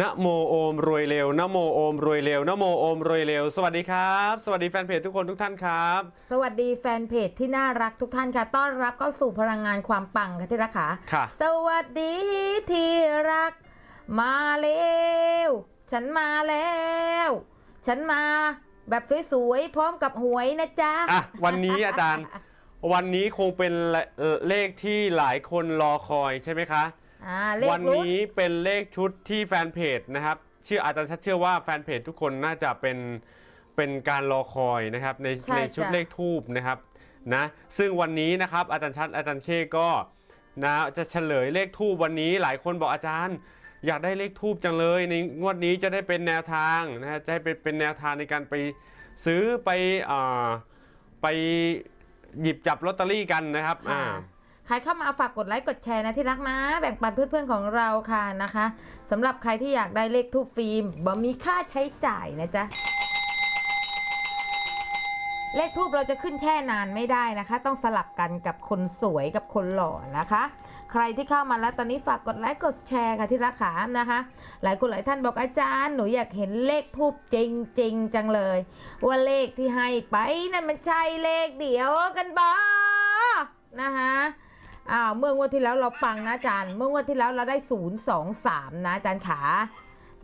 นะโมโอมรวยเร็วนะโมโอมรวยเร็วนะโมโอมรวยเร็ว สวัสดีครับ สวัสดีแฟนเพจทุกคนทุกท่านครับ สวัสดีแฟนเพจที่น่ารักทุกท่านค่ะ ต้อนรับเข้าสู่พลังงานความปังค่ะที่รักค่ะ ค่ะ สวัสดีที่รัก มาเร็ว ฉันมาแล้ว ฉันมาแบบสวยๆพร้อมกับหวยนะจ๊ะ อะ วันนี้อาจารย์ วันนี้คงเป็นเลเลขที่หลายคนรอคอยใช่ไหมคะ อ่าเลขวันรุ่นนี้เป็นเลขชุดที่แฟนเพจนะครับเชื่ออาจารย์ชัดเชื่อว่าแฟนเพจทุกคนน่าจะเป็นเป็นการรอคอยนะครับในใช่ในชุดจ้ะ เลขทูบนะครับนะซึ่งวันนี้นะครับอาจารย์ชัดอาจารย์เช่ก็นะจะเฉลยเลขทูบวันนี้หลายคนบอกอาจารย์ อยากได้เลขทูบจังเลย ในงวดนี้จะได้เป็นแนวทางนะฮะจะให้เป็นเป็นแนวทางในการไปซื้อไปอ่าไปหยิบจับลอตเตอรี่กันนะครับค่ะอ่า ใครเข้ามาฝากกดไลค์กดแชร์นะที่รักนะ แบ่งปันเพื่อนๆของเราค่ะนะคะสำหรับใครที่อยากได้เลขทูบฟิล์มบ่มีค่าใช้จ่ายนะจ๊ะเลขทูบเราจะขึ้นแช่นานไม่ได้นะคะ ต้องสลับกันกับคนสวยกับคนหล่อนะคะ ใครที่เข้ามาแล้วตอนนี้ฝากกดไลค์กดแชร์ค่ะที่รักขานะคะ หลายคนหลายท่านบอกอาจารย์หนูอยากเห็นเลขทูบจริงๆจังเลย ว่าเลขที่ให้ไปนั่นมันใช่เลขเดียวกันบอนะคะ อ้าวเมื่องวดที่แล้วเราปังนะอาจารย์ เมื่องวดที่แล้วเราได้ศูนย์สองสามนะอาจารย์ขา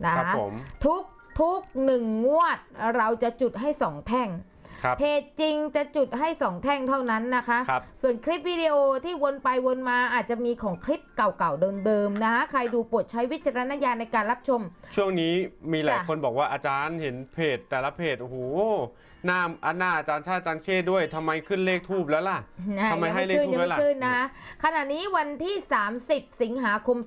นะครับคะผม ทุกทุกหนึ่งงวดเราจะจุดให้สองแท่ง ครับ เพจจริงจะจุดให้สองแท่งเท่านั้นนะคะ ครับ ส่วนคลิปวิดีโอที่วนไปวนมาอาจจะมีของคลิปเก่าๆเดิมๆนะคะใครดูโปรดใช้วิจารณญาณในการรับชม ช่วงนี้มีหลายจ้ะ คนบอกว่าอาจารย์เห็นเพจแต่ละเพจโอ้โห หน้าอันหน้าอาจารย์ชาติอาจารย์เช่ด้วยทำไมขึ้นเลขทูบแล้วล่ะนะทำไมยังให้เลขขึ้นทูปยังไว้ไม่ล่ะ ขึ้นนะคะขณะนี้วันที่ 30 สิงหาคม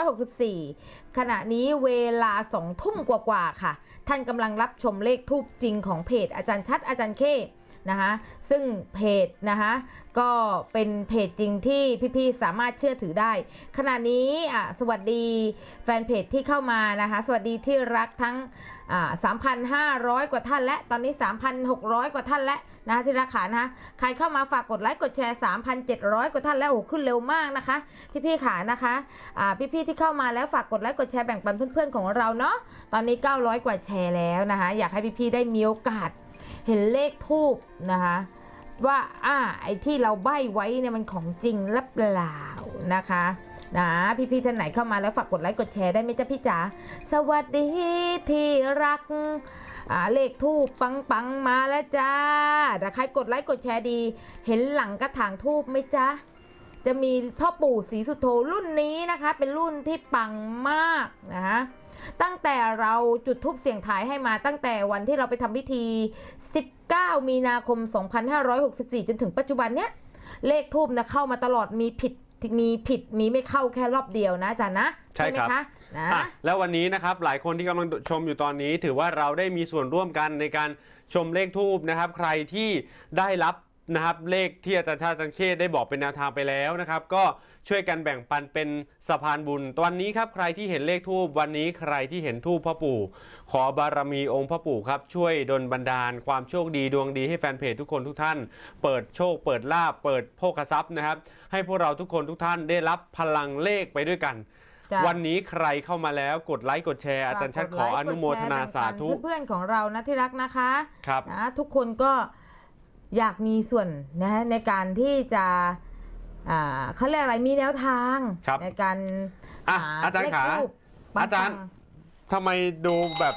2564 ขณะนี้เวลา2ทุ่มกว่าๆค่ะ ท่านกำลังรับชมเลขทูบจริงของเพจอาจารย์ชัดอาจารย์เคนะคะซึ่งเพจนะคะก็เป็นเพจจริงที่พี่ๆสามารถเชื่อถือได้ ขณะนี้อะสวัสดีแฟนเพจที่เข้ามานะคะ สวัสดีที่รักทั้งอ่า 3,500 กว่าท่านและตอนนี้ 3,600 กว่าท่านและนะคะที่รักขานะคะใครเข้ามาฝากกดไลค์กดแชร์ 3,700 กว่าท่านแล้วโอ้ขึ้นเร็วมากนะคะ พี่ๆขานะคะอ่าพี่ๆที่เข้ามาแล้วฝากกดไลค์กดแชร์แบ่งปันเพื่อนๆของเราเนาะตอนนี้ 900 กว่าแชร์แล้วนะคะ อยากให้พี่ๆได้มีโอกาสเห็นเลขทูบนะคะว่าอ่าไอ้ที่เราใบ้ไว้เนี่ยมันของจริงหรือเปล่านะคะ นะพี่ๆท่านไหนเข้ามาแล้วฝากกดไลค์กดแชร์ได้ไหมจ๊ะพี่จ๋าสวัสดีที่รักอ่าเลขทูบปังปังๆมาแล้วจ้าแต่ใครกดไลค์กดแชร์ดี เห็นหลังกระถางทูบไหมจ๊ะจะมีพ่อปู่ศรีสุโธรุ่นนี้นะคะ เป็นรุ่นที่ปังมากนะคะตั้งแต่เราจุดทูบเสียงทายให้มาตั้งแต่วันที่เราไปทำพิธี 19 มีนาคม 2564 จนถึงปัจจุบันเนี้ยเลขทูบนะเข้ามาตลอดมีผิด มีผิดมีไม่เข้าแค่รอบเดียวนะอาจารย์นะใช่ไหมครับ คะนะอะแล้ววันนี้นะครับหลายคนที่กำลังชมอยู่ตอนนี้ ถือว่าเราได้มีส่วนร่วมกันในการชมเลขทูบนะครับ ใครที่ได้รับนะครับเลขที่อาจารย์ชาติอาจารย์เชษได้บอกเป็นแนวทางไปแล้วนะครับ ก็ ช่วยกันแบ่งปันเป็นสะพานบุญตอนนี้ครับใครที่เห็นเลขทูบวันนี้ใครที่เห็นทูบพ่อปู่ ขอบารมีองค์พ่อปู่ครับช่วยดลบันดาล ความโชคดีดวงดีให้แฟนเพจทุกคนทุกท่าน เปิดโชค เปิดลาบเปิดโภคทรัพย์นะครับ ให้พวกเราทุกคนทุกท่านได้รับพลังเลขไปด้วยกันจ้ะวันนี้ใครเข้ามาแล้วกดไลค์กดแชร์อาจารย์ชัดขออนุโมทนาสาธุเพื่อนๆของเรานะที่รักนะคะครับนะทุกคนก็อยากมีส่วนนะในการที่จะอ่า เขาเรียกอะไรมีแนวทางครับในการอะหอาจารย์ขาเลขทูปปังๆอาจารย์ทำไมดูแบบ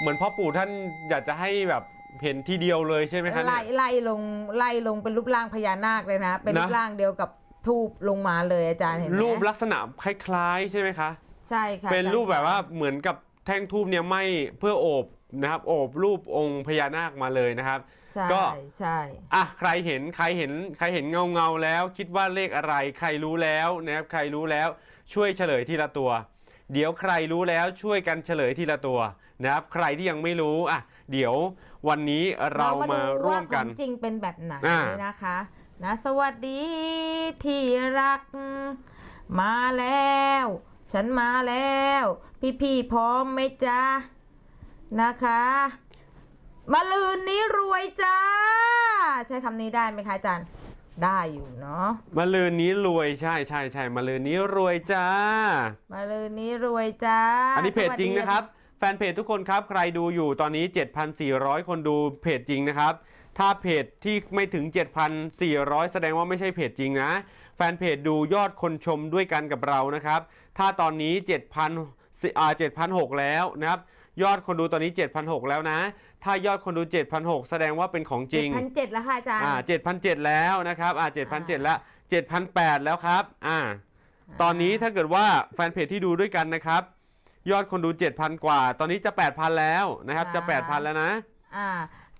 เหมือนพ่อปู่ท่านอยากจะให้แบบเห็นทีเดียวเลยใช่ไหมคะเนี่ไล่ยไล่ลงไล่ลงเป็นรูปร่างพญานาคเลยนะ เป็นนะรูปร่างเดียวกับทูบลงมาเลยอาจารย์เห็นไหมรูปลักษณะคล้ายๆใช่ไหมคะ ใช่ค่ะเป็นรูปใช่แบบว่าเหมือนกับแท่งทูบเนี่ยไหม่เพื่อโอบ นะครับโอบรูปองค์พญานาคมาเลยนะครับ ใช่ก็ ใช่ อะใครเห็นใครเห็นใครเห็นเงาเงาๆแล้ว คิดว่าเลขอะไร ใครรู้แล้วนะครับใครรู้แล้วช่วยเฉลยทีละตัว เดี๋ยวใครรู้แล้วช่วยกันเฉลยทีละตัวนะครับใครที่ยังไม่รู้อะเดี๋ยววันนี้เรามาดูร่วมกันาของจริงเป็นแบบไหนอ่านะคะนะสวัสดีที่รัก มาแล้ว ฉันมาแล้ว พี่พี่ๆพร้อมไหมจ๊ะ นะคะ มาลืนนี้รวยจ้า ใช้คำนี้ได้ไหมคะอาจารย์ ได้อยู่เนาะ มาลืนนี้รวยใช่ใช่ใช่มาลืนนี้รวยจ้า มาเลยนี้รวยจ้า อันนี้เพจสวัสจริงดีนะครับ แฟนเพจทุกคนครับ ใครดูอยู่ตอนนี้ 7,400 คนดูเพจจริงนะครับ ถ้าเพจที่ไม่ถึง 7,400 แสดงว่าไม่ใช่เพจจริงนะ แฟนเพจดูยอดคนชมด้วยกันกับเรานะครับ ถ้าตอนนี้7,000อ่า7,600 แล้วนะครับ ยอดคนดูตอนนี้ 7,600 แล้วนะ ถ้ายอดคนดู 7,600 แสดงว่าเป็นของจริงพันเจ็ดแล้วค่ะอาจารย์อ่า7,700 แล้วนะครับอ่า7,700แล้ว7,800 แล้วครับอ่าตอนนี้ถ้าเกิดว่าแฟนเพจที่ดูด้วยกันนะครับ ยอดคนดู 7,000 กว่า ตอนนี้จะ 8,000 แล้วนะครับ จะ 8,000 แล้วนะอ่า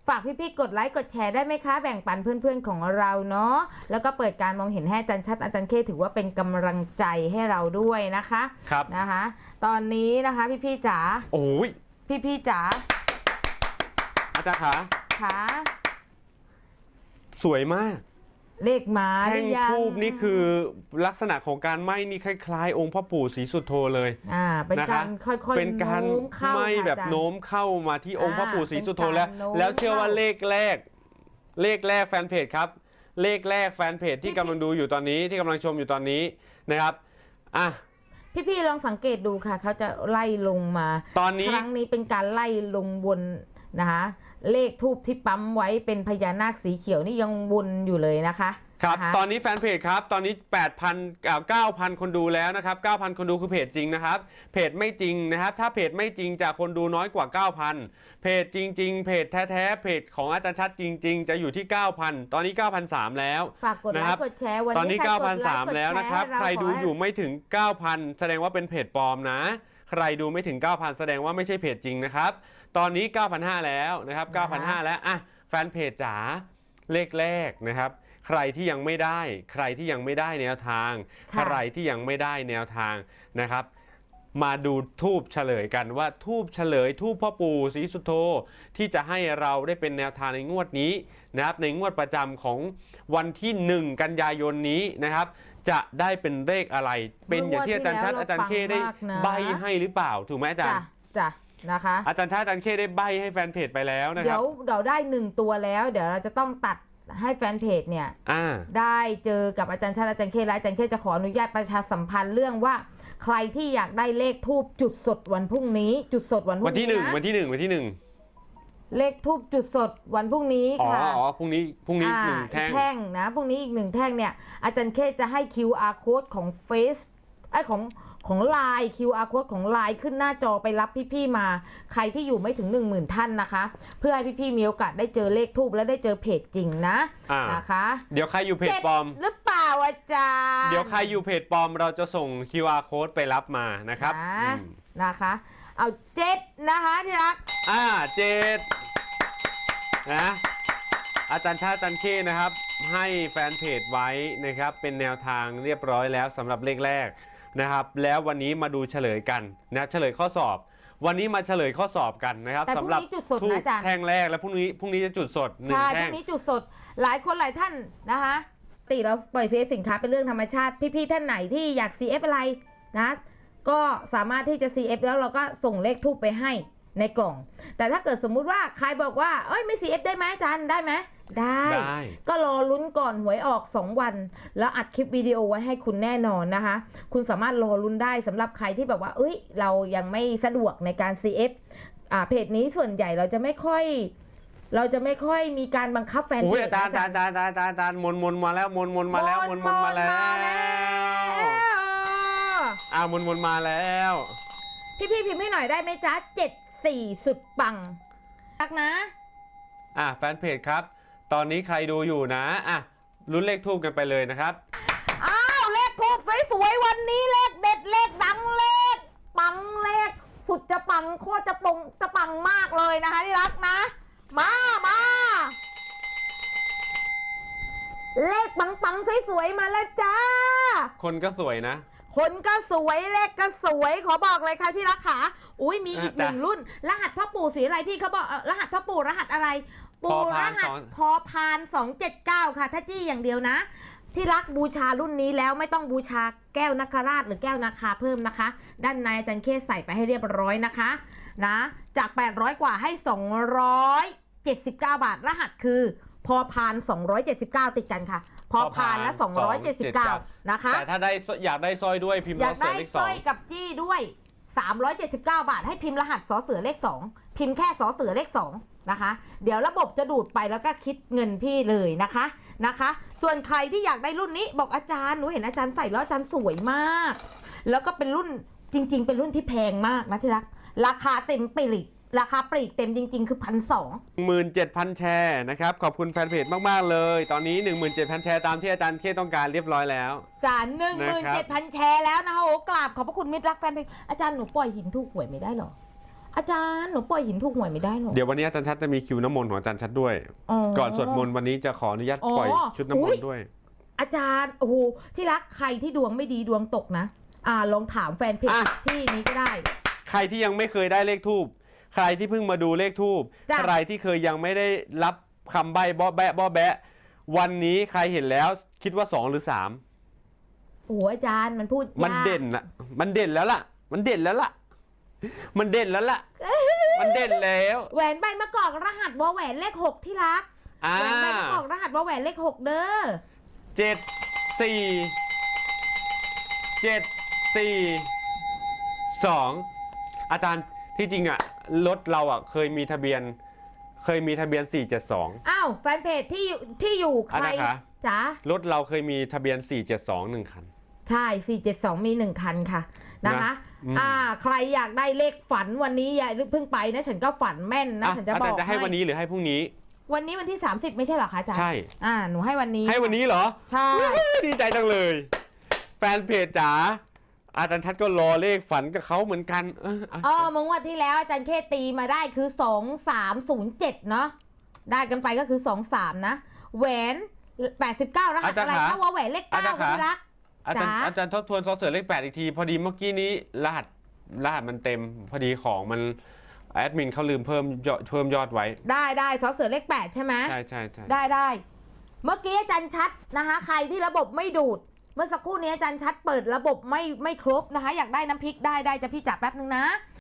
ฝากพี่ๆ กดไลค์กดแชร์ได้ไหมคะ แบ่งปันเพื่อนๆของเราเนาะ แล้วก็เปิดการมองเห็นให้อาจารย์ชัดอาจารย์เคถือว่าเป็นกำลังใจให้เราด้วยนะคะ ครับนะคะ ตอนนี้นะคะพี่ๆจ๋า โอ้ยพี่ๆจ๋า อาจารย์ขาขาสวยมาก เลขมาหแท่รืงอยังทูบนี่คือลักษณะของการไหม้นี่คล้ายๆ องค์พ่อปู่ศรีสุโธเลยอ่าเป็นนะคะการค่อยๆเป็นการโน้มเข้าไหม้ค่ะแบบอาจารย์ โน้มเข้ามาที่องค์พ่อปู่ศรีสุโธแล้ว เป็นการโน้มแล้วเชื่อว่าเข้า เลขแรก เลขแรกแฟนเพจครับ เลขแรกแฟนเพจที่กำลังดูอยู่ตอนนี้ที่กำลังชมอยู่ตอนนี้นะครับอะพี่ๆลองสังเกตดูค่ะ เขาจะไล่ลงมา ตอนนี้ ครั้งนี้เป็นการไล่ลงวน นะคะเลขทูบที่ปั๊มไว้เป็นพญานาคสีเขียวนี่ยังวนอยู่เลยนะคะครับนะคะตอนนี้แฟนเพจครับ ตอนนี้ 8,000อ่า9,000 คนดูแล้วนะครับ 9,000 คนดูคือเพจจริงนะครับ เพจไม่จริงนะครับ ถ้าเพจไม่จริงจะคนดูน้อยกว่า 9,000 เพจจริง ๆ เพจแท้ๆ เพจของอาจารย์ชัดจริง ๆ จะอยู่ที่ 9,000 ตอนนี้ 9,003แล้วฝากกดไลนะครับค์กดแชร์วันตอนนี้นี้ใครกดไลค์กด9,003แล้วนะครับแชใครดูเาขให้อยู่ไม่ถึง 9,000 แสดงว่าเป็นเพจปลอมนะ ใครดูไม่ถึง 9,000 แสดงว่าไม่ใช่เพจจริงนะครับ ตอนนี้ 9,500 แล้วนะครับ 9,500 แล้วอะแฟนเพจจ๋าเลขแรกนะครับ ใครที่ยังไม่ได้ ใครที่ยังไม่ได้แนวทางค่ะใครที่ยังไม่ได้แนวทางนะครับมาดูทูบเฉลยกันว่าทูบเฉลยทูบพ่อปู่ศรีสุโธที่จะให้เราได้เป็นแนวทางในงวดนี้ นะครับในงวดประจำของวันที่ 1 กันยายนนี้นะครับ จะได้เป็นเลขอะไร เป็นอย่างที่อาจารย์ชัดอาจารย์เคได้ใบให้หรือเปล่าถูกไหมอาจารจ้ะย์จ้ะนะคะอาจารย์ชัดอาจารย์เคได้ใบให้แฟนเพจไปแล้วนะคเดี๋รัยบวเราได้หนึ่งตัวแล้ว เดี๋ยวเราจะต้องตัดให้แฟนเพจเนี่ยอ่าได้เจอกับอาจารย์ชาติอาจารย์เคและอาจารย์เคจะขออนุญาตประชาสัมพันธ์เรื่องว่า ใครที่อยากได้เลขทูบจุดสดวันพรุ่งนี้ จุดสดวันพรุ่วันงที่นี้หนึ่งนะวันที่หนึ่งวันที่หนึ่ง เลขทูบจุดสดวันพรุ่งนี้อ๋อค่ะอ๋อพรุ่งนี้พรุ่งนี้อ่าหนึ่งอีแท่กงแท่งนะพรุ่งนี้อีกหนึ่งแท่งเนี่ยอาจารย์เคจะให้ QR code ของ Face ไอยของของไลน์ QR code ของไลน์ขึ้นหน้าจอไปรับพี่ๆมา ใครที่อยู่ไม่ถึง 1 0,000 ท่านนะคะ เพื่อให้พี่ๆมีโอกาสได้เจอเลขทูบและได้เจอเพจจริงนะอ่านะคะเดี๋ยวใครอยู่เพจเจ็ดปลอมหรือเปล่าอาจารย์ เดี๋ยวใครอยู่เพจปลอมเราจะส่ง QR code ไปรับมานะครับนะอืมนะคะ เอาเจ็ดนะคะที่รัก อ่าเจ็ด นะอาจารย์ชาติอาจันเคนะครับ ให้แฟนเพจไว้นะครับ เป็นแนวทางเรียบร้อยแล้วสำหรับเลขแรกนะครับ แล้ววันนี้มาดูเฉลยกันนะครับเฉลยข้อสอบ วันนี้มาเฉลยข้อสอบกันนะครับแต่พรุ่สำงหรับนี้จุดสดทูนะบอาจารย์ แท่งแรกแล้วพรุ่งนี้พรุ่งนี้จะจุดสดหนึ่งใช่พแท่รุ่งงนี้จุดสดหลายคนหลายท่านนะคะปกติเราปล่อย CF สินค้าเป็นเรื่องธรรมชาติ พี่ ๆ ท่านไหนที่อยาก CF อะไรนะ ก็สามารถที่จะ CF แล้วเราก็ส่งเลขทูปไปให้ ในกล่อง แต่ถ้าเกิดสมมุติว่าใครบอกว่า เอ้ยไม่ CF ได้ไหมอาจารย์ได้ไหมได้ ได้ ก็รอลุ้นก่อนหวยออก 2 วัน แล้วอัดคลิปวิดีโอไว้ให้คุณแน่นอนนะคะ คุณสามารถรอลุ้นได้สำหรับใครที่แบบว่า เอ้ย เรายังไม่สะดวกในการ CF อ่าเพจนี้ส่วนใหญ่เราจะไม่ค่อย เราจะไม่ค่อยมีการบังคับแฟนโอ้เพยจอาจารย์อาจารย์อาจารย์อาจารย์อาจารย์มนมนมาแล้วมนมนมาแล้วมนมนมาแล้วอ่ามนมนมาแล้ว พี่พี่ๆพิมพ์ให้หน่อยได้ไหมจ๊ะเจ็ด สี่สุดปังรักนะ อะแฟนเพจครับ ตอนนี้ใครดูอยู่นะอะลุ้นเลขทูบกันไปเลยนะครับ อ้าว เลขทูบสวยๆวันนี้เลขเด็ดเลขดังเลข ปังเลข สุดจะปังโคตรจะปงจะปังมากเลยนะคะที่รักนะ มามาเลขปังปังๆสวยๆมาแล้วจ้า คนก็สวยนะ คนก็สวยเลขก็สวยขอบอกเลยค่ะที่รักขาอุ้ยมีอีกอะหนึ่งจ้ะรุ่น รหัสพ่อปู่สีอะไรพี่เขาบอกเอ่อรหัสพ่อปู่รหัสอะไร ปู่พอรพานหัสสองพอพานสองเจ็ดเก้าค่ะ ถ้าจี้อย่างเดียวนะ ที่รักบูชารุ่นนี้แล้วไม่ต้องบูชาแก้วนาคราชหรือแก้วนาคาเพิ่มนะคะ ด้านในอาจารย์เคสใส่ไปให้เรียบร้อยนะคะ นะ จาก 800 กว่าให้ 279 บาทรหัสคือ พอพาน 279 ติดกันค่ะ พอพานและ279 นะคะ แต่ถ้าได้อยากได้สร้อยด้วยพิมพ์อยาล้กอเสืได้อเลขสสอร้องยกับจี้ด้วย 379 บาท ให้พิมพ์รหัสสอเสือเลข 2 พิมพ์แค่สอเสือเลข 2 นะคะ เดี๋ยวระบบจะดูดไปแล้วก็คิดเงินพี่เลยนะคะนะคะ ส่วนใครที่อยากได้รุ่นนี้บอกอาจารย์หนูเห็นอาจารย์ใส่แล้วอาจารย์สวยมาก แล้วก็เป็นรุ่นจริง ๆ เป็นรุ่นที่แพงมากนะที่รัก ราคาเต็มปลีก ราคาปลีกเต็มจริง ๆ คือพันสอง17,000แชร์นะครับ ขอบคุณแฟนเพจมาก ๆ เลย ตอนนี้ 17,000 แชร์ตามที่อาจารย์เคต้องการเรียบร้อยแล้วจ่าหนึ่งหมื่นนะครัเจ็ดบพันแชร์แล้วนะคะโอ้กราบขอบพระคุณมิตรรักแฟนเพลงอาจารย์หนูปล่อยหินถูกหวยไม่ได้หรออาจารย์หนูปล่อยหินถูกหวยไม่ได้หรอ เดี๋ยววันนี้อาจารย์ชัดจะมีคิวน้ำมนต์ของอาจารย์ชัดด้วยก่อนสวดมนต์วันนี้จะขออนุญาตอ๋อปล่อยชุดน้ำมนอุ๊ยต์ด้วย อาจารย์โอ้โหที่รักใครที่ดวงไม่ดีดวงตกนะ อ่าลองถามแฟนเพจอะ ที่นี้ก็ได้ ใครที่ยังไม่เคยได้เลขทูบ ใครที่เพิ่งมาดูเลขทูบจ้ะ ใครที่เคยยังไม่ได้รับคำใบ้บ้อแบะบ้อแบะ วันนี้ใครเห็นแล้วคิดว่า2หรือ3โอ้โหอาจารย์มันพูดยากมันเด่นละมันเด่นแล้วล่ะ มันเด่นแล้วล่ะ มันเด่นแล้วล่ะ มันเด่นแล้วแหวนใบมะกอกรหัสวอแหวนเลขหกที่รักอ่าแหวนใบมะกอกรหัสวอแหวนเลขหกเด้อเจ็ดสี่เจ็ดสี่สองอาจารย์ที่จริงอะ รถเราอะเคยมีทะเบียน เคยมีทะเบียน 472 อ้าวแฟนเพจที่อยู่ที่อยู่ใครอะนะคะจ๋ารถเราเคยมีทะเบียน 472หนึ่งคัน ใช่ 472 มีหนึ่งคันค่ะนะคะ นะอืม อ่า ใครอยากได้เลขฝันวันนี้อย่าเพิ่งไปนะฉันก็ฝันแม่นนะอะฉันจะอาบจาอรกย์จะให้วันนี้หรือให้พรุ่งนี้ วันนี้วันที่ 30 ไม่ใช่เหรอคะอาจารย์ใช่ อ่าหนูให้วันนี้ให้วันนี้เหรอ ใช่ ดีใจจังเลย แฟนเพจจ๋า อาจารย์ชัดก็รอเลขฝันกับเขาเหมือนกันเอออะเออมื่อวันที่แล้วอาจารย์เคตีมาได้คือ2307เจ็ดเนาะได้กันไปก็คือ23นะแหวน89รหัสอะไรถ้าว่าแหวนเลข9คุณรัก อาจารย์จ๋า อาจารย์ทบทวนซอเสือเลขแปดอีกที พอดีเมื่อกี้นี้รหัสรหัสมันเต็ม พอดีของมันแอดมินเขาลืมเพิ่มยอดเพิ่มยอดไว้ ได้ได้สอเสือเลข8ใช่ไหม ใช่ใช่ใช่ได้ได้ เมื่อกี้อาจารย์ชัดนะคะ ใครที่ระบบไม่ดูด เมื่อสักครู่นี้อาจารย์ชัดเปิดระบบไม่ไม่ครบนะคะ อยากได้น้ำพริกได้ได้จะพี่จับแป๊บนึงนะ